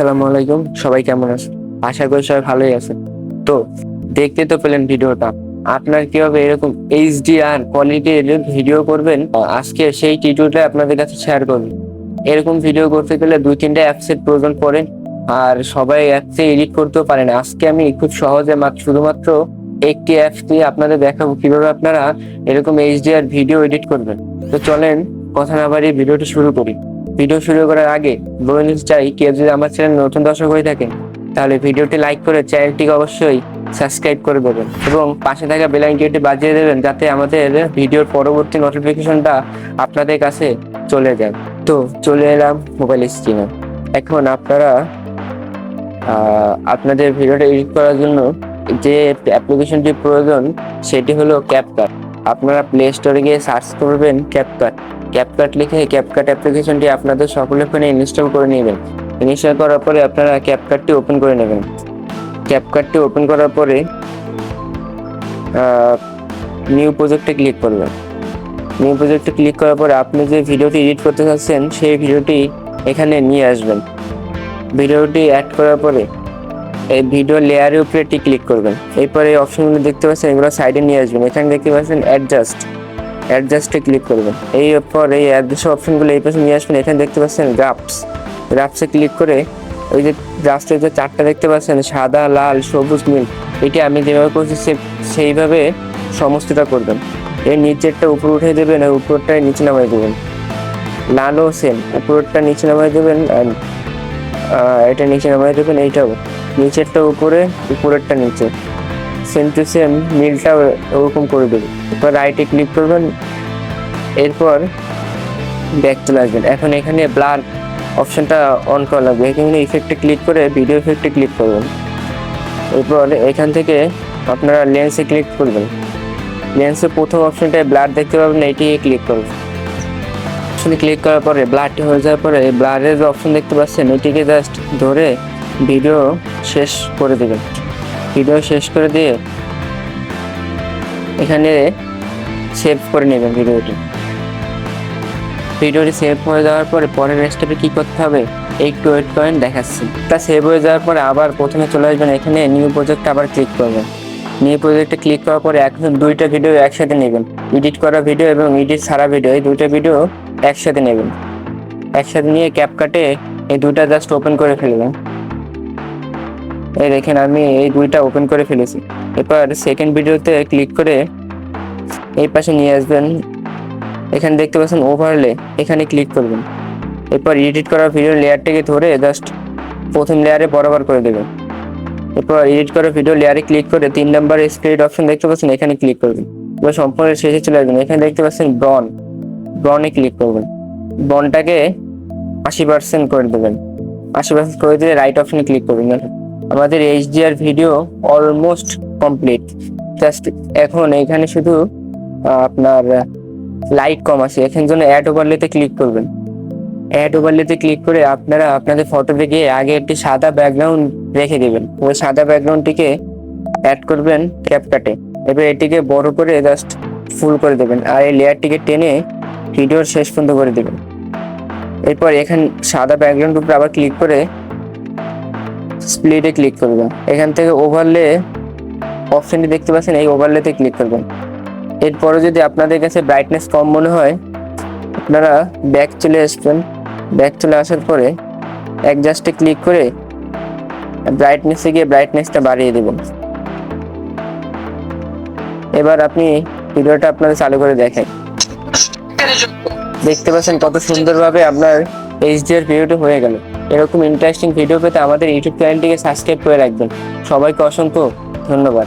আসসালামু আলাইকুম, সবাই কেমন আছেন আশা করি সবাই ভালোই আছেন তো দেখতে তো পেলেন ভিডিওটা। আপনার কীভাবে এরকম এইচডিআর কোয়ালিটির ভিডিও করবেন আজকে সেই টিউটোরিয়ালটা আপনাদের কাছে শেয়ার করব। এরকম ভিডিও করতে গেলে দুই, তিনটা অ্যাপসের প্রয়োজন পড়ে, আর সবাই অ্যাপসে এডিট করতেও পারে না। আজকে আমি খুব সহজে মাত্র, শুধুমাত্র একটি অ্যাপস দিয়ে আপনাদের দেখাবো কীভাবে আপনারা এরকম এইচডিআর ভিডিও এডিট করবেন। তো চলেন, কথা না বাড়িয়ে ভিডিওটি শুরু করি। ভিডিও শুরু করার আগে বলে চাই, কেউ যদি আমার চ্যানেল নতুন দর্শক হয়ে থাকেন তাহলে ভিডিওটি লাইক করে চ্যানেলটিকে অবশ্যই সাবস্ক্রাইব করে দেবেন এবং পাশে থাকা বেল আইকনটি বাজিয়ে দেবেন যাতে আমাদের ভিডিওর পরবর্তী নোটিফিকেশনটা আপনাদের কাছে চলে যায়। তো চলে এলাম মোবাইল স্ক্রিনে এখন আপনারা আপনাদের ভিডিওটা এডিট করার জন্য যে অ্যাপ্লিকেশনটি প্রয়োজন, সেটি হলো ক্যাপকাট আপনারা প্লে স্টোরে গিয়ে সার্চ করবেন ক্যাপকাট ক্যাপকাট লিখে ক্যাপকাট অ্যাপ্লিকেশনটি আপনাদের সকলের ফোনে ইনস্টল করে নেবেন। ইনস্টল করার পরে আপনারা ক্যাপকাটটি ওপেন করে নেবেন। ক্যাপকাটটি ওপেন করার পরে নিউ প্রজেক্টে ক্লিক করবেন। নিউ প্রজেক্টে ক্লিক করার পরে আপনি যে ভিডিওটি এডিট করতে চাচ্ছেন, সেই ভিডিওটি এখানে নিয়ে আসবেন। ভিডিওটি অ্যাড করার পরে এই ভিডিও লেয়ারের উপরে একটি ক্লিক করবেন। এরপরে এই অপশনগুলো দেখতে পাচ্ছেন, এগুলো সাইডে নিয়ে আসবেন। এখানে দেখতে পাচ্ছেন অ্যাডজাস্ট অ্যাডজাস্টে ক্লিক করবেন। এই পর এই অ্যাডজাস্ট অপশনগুলো এই পাশে নিয়ে আসবেন। এখানে দেখতে পাচ্ছেন গ্রাফস গ্রাফসে ক্লিক করে ওই যে গ্রাফসের যে চারটা দেখতে পাচ্ছেন, সাদা, লাল, সবুজ, নীল, এটি আমি যেভাবে করছি সে- সেইভাবে সমস্তটা করবেন। এর নিচেরটা উপর উঠে দেবেন আর উপরটায় নিচে নামাই দেবেন। লালও সেম উপরটা নিচে নামাই দেবেন এটা নিচে নামাই দেবেন এইটাও নিচেরটা উপরে, উপরেরটা নিচে। সেম টু সেম নীলটা ওরকম করে দেবেন। এরপর রাইটে ক্লিক করবেন, এরপর ব্যাক চলে আসবেন। এখন এখানে ব্লার অপশনটা অন করা লাগবে। এখানে ইফেক্টে ক্লিক করে ভিডিও ইফেক্টে ক্লিক করবেন। এরপর এখান থেকে আপনারা লেন্সে ক্লিক করবেন। লেন্সে প্রথম অপশনটায় ব্লার দেখতে পাবেন এইটি ক্লিক করবেন। অপশনে ক্লিক করার পরে ব্লারটি হয়ে যাওয়ার পরে ব্লারের যে অপশন দেখতে পাচ্ছেন এটিকে জাস্ট ধরে ভিডিও শেষ করে দেবেন। ভিডিও শেষ করে দিয়ে এখানে সেভ করে নেবেন ভিডিওটি ভিডিওটি সেভ হয়ে যাওয়ার পরে পরের স্টেপে কি করতে হবে? একটু ওয়েট করেন, দেখাচ্ছি। তা সেভ হয়ে যাওয়ার পরে আবার প্রথমে চলে আসবেন এখানে নিউ প্রজেক্ট আবার ক্লিক করবেন। নিউ প্রজেক্টে ক্লিক করার পরে এখন দুইটা ভিডিও একসাথে নেবেন। এডিট করা ভিডিও এবং এডিট ছাড়া ভিডিও এই দুইটা ভিডিও একসাথে নেবেন। একসাথে নিয়ে ক্যাপ কাটে এই দুইটা জাস্ট ওপেন করে ফেলবেন। এই দেখেন আমি এই দুইটা ওপেন করে ফেলেছি। এরপর সেকেন্ড ভিডিওতে ক্লিক করে এই পাশে নিয়ে আসবেন। এখানে দেখতে পাচ্ছেন ওভারলে এখানে ক্লিক করবেন। এরপর এডিট করা ভিডিও লেয়ারটাকে ধরে জাস্ট প্রথম লেয়ারে বরাবর করে দেবেন। এরপর এডিট করা ভিডিও লেয়ারে ক্লিক করে তিন নাম্বার স্প্রেড অপশন দেখতে পাচ্ছেন, এখানে ক্লিক করবেন। এবার সম্পূর্ণ শেষে চলে আসবেন। এখানে দেখতে পাচ্ছেন ব্রন ব্রনে ক্লিক করবেন। ব্রনটাকে আশি পার্সেন্ট করে দেবেন। আশি পার্সেন্ট করে দিয়ে রাইট অপশনে ক্লিক করবেন। আমাদের HDR video almost complete just এখন এখানে শুধু আপনার লাইট কম আছে। এখানে জন্য অ্যাড ওভারলেতে ক্লিক করবেন। অ্যাড ওভারলেতে ক্লিক করে আপনারা আপনাদের ফটোতে গিয়ে আগে একটি সাদা ব্যাকগ্রাউন্ড রেখে দেবেন। ওই সাদা ব্যাকগ্রাউন্ডটিকে অ্যাড করবেন ক্যাপকাটে এবার এটিকে বড় করে জাস্ট ফুল করে দেবেন। আর এই লেয়ারটিকে টেনে ভিডিওর শেষ পর্যন্ত করে দেবেন। এরপর এখান সাদা ব্যাকগ্রাউন্ড উপরে আবার ক্লিক করে স্প্লিটে ক্লিক করবেন। এখান থেকে ওভারলে অপশনটি দেখতে পাচ্ছেন, এই ওভারলেতে ক্লিক করবেন। এরপরে যদি আপনাদের কাছে ব্রাইটনেস কম মনে হয়, আপনারা ব্যাক চলে আসবেন। ব্যাক চলে আসার পরে অ্যাডজাস্টে ক্লিক করে ব্রাইটনেসে গিয়ে ব্রাইটনেসটা বাড়িয়ে দেবেন। এবার আপনি ভিডিওটা আপনাদের চালু করে দেখেন। দেখতে পাচ্ছেন কত সুন্দরভাবে আপনার এইচডিআর ভিডিওটি হয়ে গেল। এরকম ইন্টারেস্টিং ভিডিও পেতে আমাদের ইউটিউব চ্যানেলটিকে সাবস্ক্রাইব করে রাখবেন। সবাইকে অসংখ্য ধন্যবাদ।